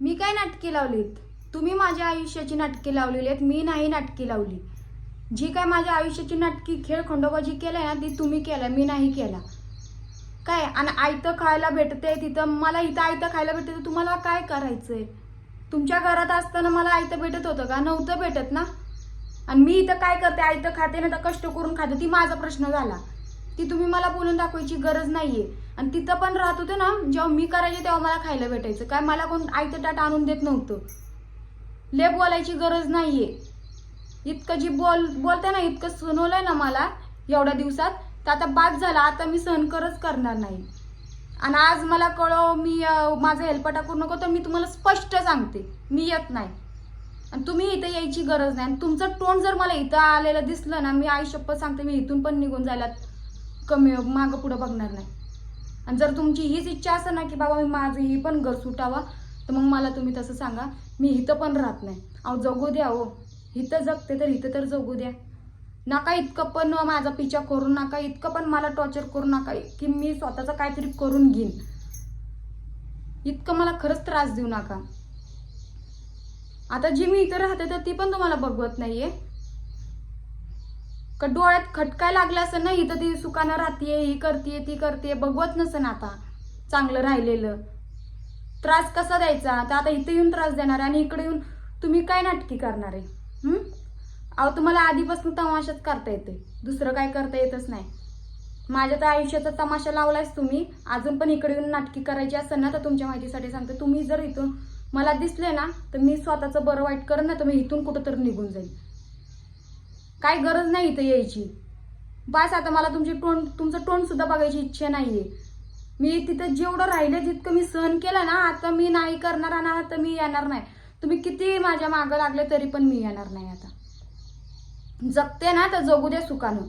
मी काय नाटके लावलीत? तुम्ही माझ्या आयुष्याची नाटके लावलेली आहेत मी नाही नाटकी लावली. जी काय माझ्या आयुष्याची नाटकी खेळ खंडोबाजी केलाय ना ती तुम्ही केलाय मी नाही केला. काय? आणि आयतं खायला भेटते तिथं मला इथं आयतं खायला भेटते तुम्हाला काय करायचंय? तुमच्या घरात असताना मला आयतं भेटत होतं का? नव्हतं भेटत ना? आणि मी इथं काय करते? आयतं खाते ना तर कष्ट करून खाते. ती माझा प्रश्न झाला. ती तुम्ही मला बोलून दाखवायची गरज नाहीये. आणि तिथं पण राहत होते ना जेव्हा मी करायचे तेव्हा मला खायला भेटायचं. काय मला कोण आयतं ताट आणून देत नव्हतं. ले बोलायची गरज नाहीये. इतकं जी बोल बोलते ना इतकं सुनवलंय ना मला एवढ्या दिवसात तर आता बाद झाला आता मी सहन करच करणार नाही. आणि आज मला कळव मी माझं माझा हेल्पटा करू नको तर मी तुम्हाला स्पष्ट सांगते. मी येत नाही. आणि तुम्ही इथं यायची गरज नाही. आणि तुमचं टोन जर मला इथं आलेलं दिसलं ना मी आयुष्यप्पत सांगते मी इथून पण निघून जायला कमी मागं पुढं बघणार नाही. आणि जर तुमची हीच इच्छा असेल ना की बाबा मी माझं ही पण घर सुटावा तर मग मला तुम्ही तसं सांगा मी इथं पण राहत नाही. अहो जगू द्या हो. इथं जगते तर इथं तर जगू द्या. नका इतकं पण माझा पिछा करू नका इतकं पण मला टॉर्चर करू नका की मी स्वतःचं काहीतरी करून घेईन. इतकं मला खरंच त्रास देऊ नका. आता जी मी इथं राहते तर ती पण तुम्हाला बघवत नाहीये. का डोळ्यात खटकाय लागला असं ना इथं ती सुकानं राहतीये ही करतीये ती करते बघवत नसन आता चांगलं राहिलेलं. त्रास कसा द्यायचा? तर आता इथं येऊन त्रास देणार आहे आणि इकडे येऊन तुम्ही काय नाटकी करणार आहे? अहो तुम्हाला आधीपासून तमाशाच करता येते. दुसरं काय करता येतच नाही. माझ्या तर आयुष्याचा तमाशा लावलायस तुम्ही. अजून पण इकडे येऊन नाटकी करायची असेल ना तर तुमच्या माहितीसाठी सांगते. तुम्ही जर इथून मला दिसले ना तर मी स्वतःचं बरं वाईट करेन ना तर मी इथून कुठं तर निघून जाईल काय गरज नाही इथं यायची. बस आता मला तुमची तोंड तुमचं तोंडसुद्धा बघायची इच्छा नाही आहे मी तिथं जेवढं राहिले जितकं मी सहन केलं ना आता मी नाही करणार ना आता मी येणार नाही. तुम्ही किती माझ्या मागं लागले तरी पण मी येणार नाही आता. जगते ना तर जगू द्या सुखानं.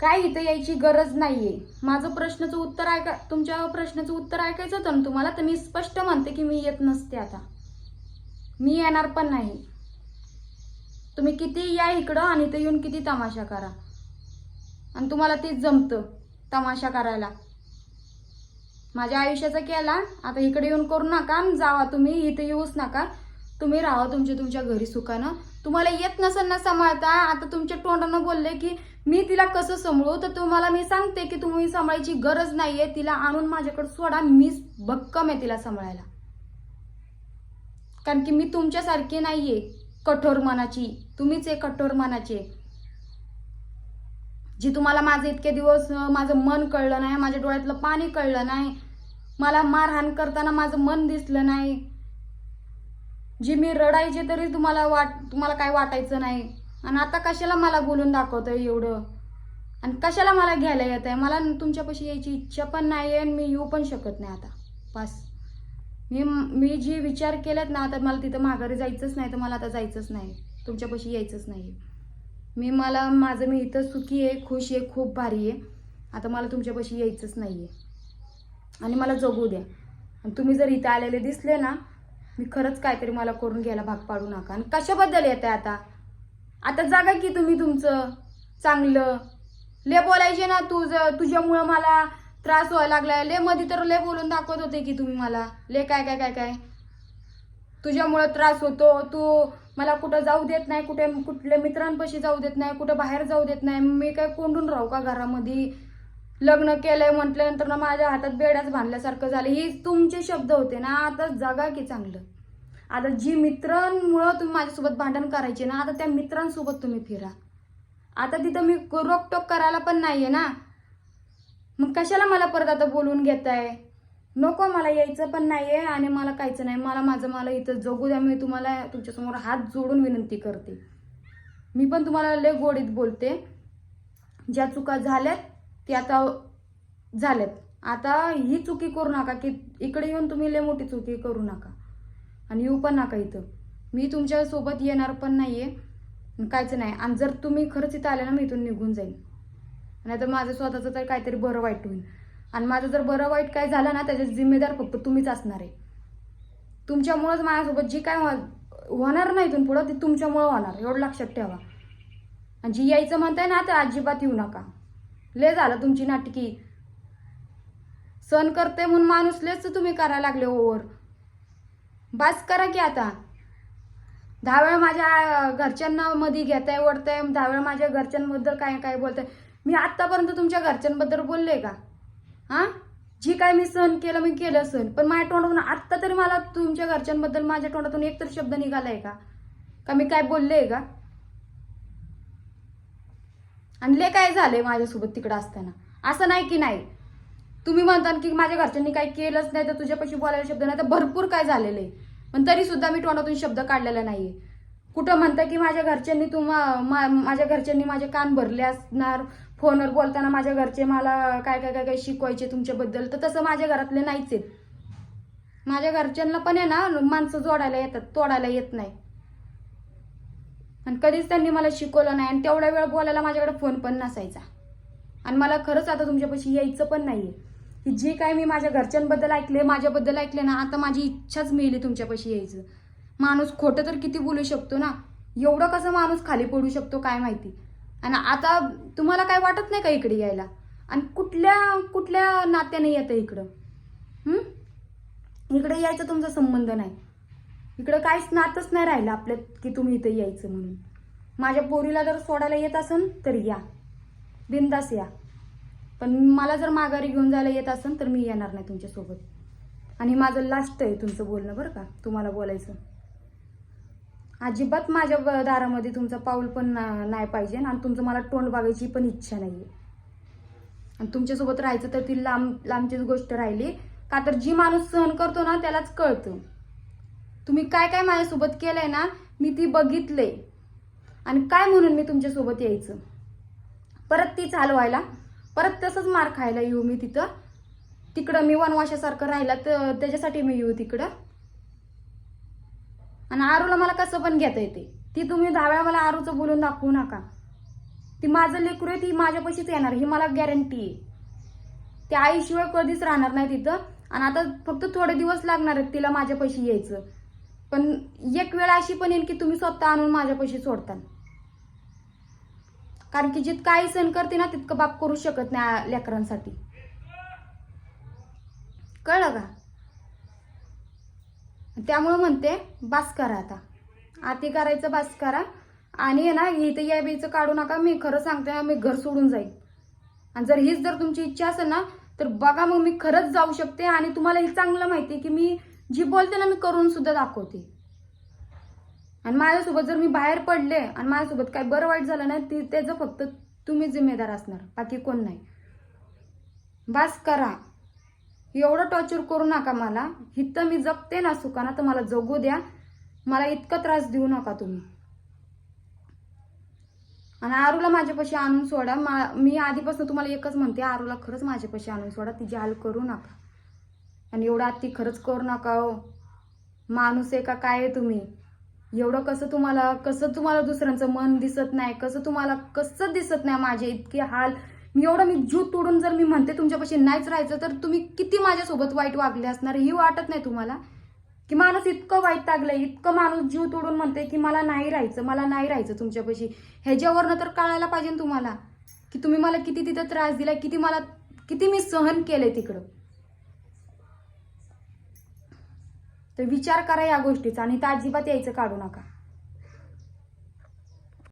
काय इथं यायची गरज नाही आहे माझं प्रश्नाचं उत्तर ऐका तुमच्या प्रश्नाचं उत्तर ऐकायचं होतं ना तुम्हाला तर मी स्पष्ट म्हणते की मी येत नसते आता. मी येणार पण नाही. तुम्ही किती या इकडं आणि इथं येऊन किती तमाशा करा. आणि तुम्हाला तेच जमतं तमाशा करायला. माझ्या आयुष्याचा केला आता इकडे येऊन करू नका जावा तुम्ही इथे येऊच नका. तुम्ही राहा तुमच्या तुमच्या घरी सुखानं. तुम्हाला येत नसेल ना सांभाळता आता तुमच्या तोंडानं बोलले की मी तिला कसं सांभाळू? तर तुम्हाला मी सांगते की तुम्ही सांभाळायची गरज नाहीये तिला आणून माझ्याकडे सोडा मीच भक्कम आहे तिला सांभाळायला. कारण की मी तुमच्यासारखी नाहीये. कठोर मनाची. तुम्हीच आहे कठोर मनाचे. जी तुम्हाला माझे इतके दिवस माझं मन कळलं नाही माझ्या डोळ्यातलं पाणी कळलं नाही मला मारहाण करताना माझं मन दिसलं नाही. जी मी रडायचे तरी तुम्हाला वाट तुम्हाला काय वाटायचं नाही. आणि आता कशाला मला बोलून दाखवतंय एवढं? आणि कशाला मला घ्यायला येत आहे मला तुमच्यापाशी यायची इच्छा पण नाही आहे आणि मी येऊ पण शकत नाही आता. बस. मी मी जी विचार केलेत ना आता मला तिथं माघारी जायचंच नाही तर मला आता जायचंच नाही. तुमच्यापाशी यायचंच नाही. मी मला माझं मी इथं सुखी आहे खुश आहे खूप भारी आहे. आता मला तुमच्यापाशी यायचंच नाही आहे आणि मला जगू द्या. आणि तुम्ही जर इथं आलेले दिसले ना मी खरंच काहीतरी मला करून घ्यायला भाग पाडू नका. आणि कशाबद्दल येत आहे आता? आता जागा की तुम्ही तुमचं? चांगलं. ले बोलायचे ना तुझं तुझ्यामुळं मला त्रास व्हायला लागलाय. ले मध्ये तर लय बोलून दाखवत होते की तुम्ही मला. ले काय काय काय काय? तुझ्यामुळं त्रास होतो. तू मला कुठं जाऊ देत नाही कुठे कुठल्या मित्रांपाशी जाऊ देत नाही कुठं बाहेर जाऊ देत नाही. मी काय कोंडून राहू का घरामध्ये? लग्न केलंय म्हटल्यानंतर ना माझ्या हातात बेड्याच बांधल्यासारखं झालं. ही तुमचे शब्द होते ना. आता जगा की चांगलं. आता जी मित्रांमुळं तुम्ही माझ्यासोबत भांडण करायचे ना आता त्या मित्रांसोबत तुम्ही फिरा. आता तिथं मी रोकटोक करायला पण नाहीये ना. मग कशाला मला परत आता बोलून घेताय? नको मला यायचं पण नाही आहे आणि मला काहीच नाही. मला माझं मला इथं जगू द्या. मी तुम्हाला तुमच्यासमोर हात जोडून विनंती करते. मी पण तुम्हाला लय गोडीत बोलते. ज्या चुका झाल्यात ते आता झाल्यात. आता ही चुकी करू नका की इकडे येऊन तुम्ही लय मोठी चुकी करू नका. आणि येऊ पण नका इथं. मी तुमच्यासोबत येणार पण नाही आहे काहीच नाही. आणि जर तुम्ही खरंच इथं आले ना मी इथून निघून जाईन. नाही तर माझं स्वतःचं तर काहीतरी बरं वाईट होईल. आणि माझं जर बरं वाईट काय झालं ना त्याचे जिम्मेदार फक्त तुम्हीच असणार आहे. तुमच्यामुळंच माझ्यासोबत जी काय होणार नाही इथून पुढं ती तुमच्यामुळं होणार. एवढं लक्षात ठेवा. आणि जी यायचं म्हणताय ना तर अजिबात येऊ नका. ले झालं तुमची नाटकी. सण करते म्हणून माणूस लेच तुम्ही करायला लागले हो ओवर बास करा की आता. दहा वेळा माझ्या घरच्यांना मध्ये घेताय ओढताय दहा वेळा माझ्या घरच्यांबद्दल काय काय बोलताय. मी आत्तापर्यंत तुमच्या घरच्यांबद्दल बोलले का? हा? जी काय मी सहन केलं मी केलं सहन. पण माझ्या तोंडातून आत्ता तरी मला तुमच्या घरच्यांबद्दल माझ्या तोंडातून एक तरी शब्द निघालाय का? का मी काय बोलले का? आणि ले काय झालंय माझ्यासोबत तिकडं असताना? असं नाही की नाही. तुम्ही म्हणता की माझ्या घरच्यांनी काही केलंच नाही तर तुझ्यापाशी बोलायला शब्द नाही तर भरपूर काय झालेलं आहे पण तरी सुद्धा मी तोंडातून शब्द काढलेला नाहीये. कुठं म्हणता की माझ्या घरच्यांनी तुम्हा माझ्या घरच्यांनी माझे कान भरले असणार? फोनवर बोलताना माझ्या घरचे मला काय काय काय काय शिकवायचे तुमच्याबद्दल तर तसं माझ्या घरातले नाहीच आहेत. माझ्या घरच्यांना पण आहे ना माणसं जोडायला येतात तोडायला येत नाही. आणि कधीच त्यांनी मला शिकवलं नाही आणि तेवढ्या वेळ बोलायला माझ्याकडे फोन पण नसायचा. आणि मला खरंच आता तुमच्यापाशी यायचं पण नाही आहे की जे काय मी माझ्या घरच्यांबद्दल ऐकले माझ्याबद्दल ऐकले ना आता माझी इच्छाच मिळली तुमच्यापाशी यायचं. माणूस खोटं तर किती बोलू शकतो ना? एवढं कसं माणूस खाली पडू शकतो काय माहिती? आणि आता तुम्हाला काय वाटत नाही का इकडे यायला? आणि कुठल्या कुठल्या नात्याने येतं इकडं? इकडे यायचा तुमचा संबंध नाही. इकडं काहीच नातच नाही राहिलं आपल्यात की तुम्ही इथं यायचं म्हणून. माझ्या पोरीला जर सोडायला येत असेल तर या. बिंदास या. पण मला जर माघारी घेऊन जायला येत असेल तर मी येणार नाही तुमच्यासोबत. आणि माझं लास्ट आहे तुमचं बोलणं बरं का तुम्हाला बोलायचं. अजिबात माझ्या दारामध्ये तुमचं पाऊल पण नाही पाहिजे आणि तुमचं मला तोंड बघायची पण इच्छा नाही आहे आणि तुमच्यासोबत राहायचं तर ती लांब लांबचीच गोष्ट राहिली. का तर जी माणूस सहन करतो ना त्यालाच कळतं. तुम्ही काय काय माझ्यासोबत केलंय ना मी ती बघितले आणि काय म्हणून मी तुमच्यासोबत यायचं? परत ती चालवायला परत तसंच मार खायला येऊ मी तिथं. तिकडं मी वनवाशासारखं राहिला तर त्याच्यासाठी मी येऊ तिकडं. आणि आरूला मला कसं पण घेता येते. ती तुम्ही दहा वेळा मला आरूचं बोलून दाखवू नका. ती माझं लेकरू आहे ती माझ्यापाशीच येणार. ही मला गॅरंटी आहे. ती आईशिवाय कधीच राहणार नाही तिथं. आणि आता फक्त थोडे दिवस लागणार आहेत तिला माझ्यापाशी यायचं. पण एक वेळ अशी पण येईल की तुम्ही स्वतः आणून माझ्यापाशी सोडता कारण की जितकं आई सण करते ना तितकं बाप करू शकत नाही लेकरांसाठी. कळलं का? त्यामुळं म्हणते बास करा आता. आती करायचं बास करा. आणि आहे ना इथं या बीचं काढू नका. मी खरं सांगते मी घर सोडून जाईल आणि जर हीच जर तुमची इच्छा असेल ना तर बघा मग मी खरंच जाऊ शकते. आणि तुम्हाला हे चांगलं माहिती आहे की मी जी बोलते ना मी करून सुद्धा दाखवते. आणि माझ्यासोबत जर मी बाहेर पडले आणि माझ्यासोबत काय बरं वाईट झालं ना ती त्याचं फक्त तुम्ही जिम्मेदार असणार. बाकी कोण नाही. बास करा. एवढं टॉर्चर करू नका मला. इथं मी जगते ना सुखाना तर मला जगू द्या. मला इतका त्रास देऊ नका तुम्ही. आणि आरूला माझ्यापाशी आणून सोडा. मा- मी आधीपासून तुम्हाला एकच म्हणते आरूला खरंच माझ्यापाशी आणून सोडा. तिची हाल करू नका. आणि एवढा ती खरंच करू नका हो. माणूस आहे का काय आहे तुम्ही? एवढं कसं तुम्हाला कसं तुम्हाला दुसऱ्यांचं मन दिसत नाही कसं तुम्हाला कसं दिसत नाही माझे इतके हाल. मी एवढं मी जूत तोडून जर मी म्हणते तुमच्यापाशी नाहीच राहायचं तर तुम्ही किती माझ्यासोबत वाईट वागले असणार? ही वाटत नाही तुम्हाला? की माणूस इतकं वाईट लागलंय इतकं माणूस जीव तोडून म्हणते की मला नाही राहायचं मला नाही राहायचं तुमच्यापाशी. ह्याच्यावरनं तर कळायला पाहिजे तुम्हाला की तुम्ही मला किती तिथं त्रास दिलाय किती मला किती मी सहन केलंय तिकडं. तर विचार करा या गोष्टीचा आणि त्या अजिबात यायचं काढू नका.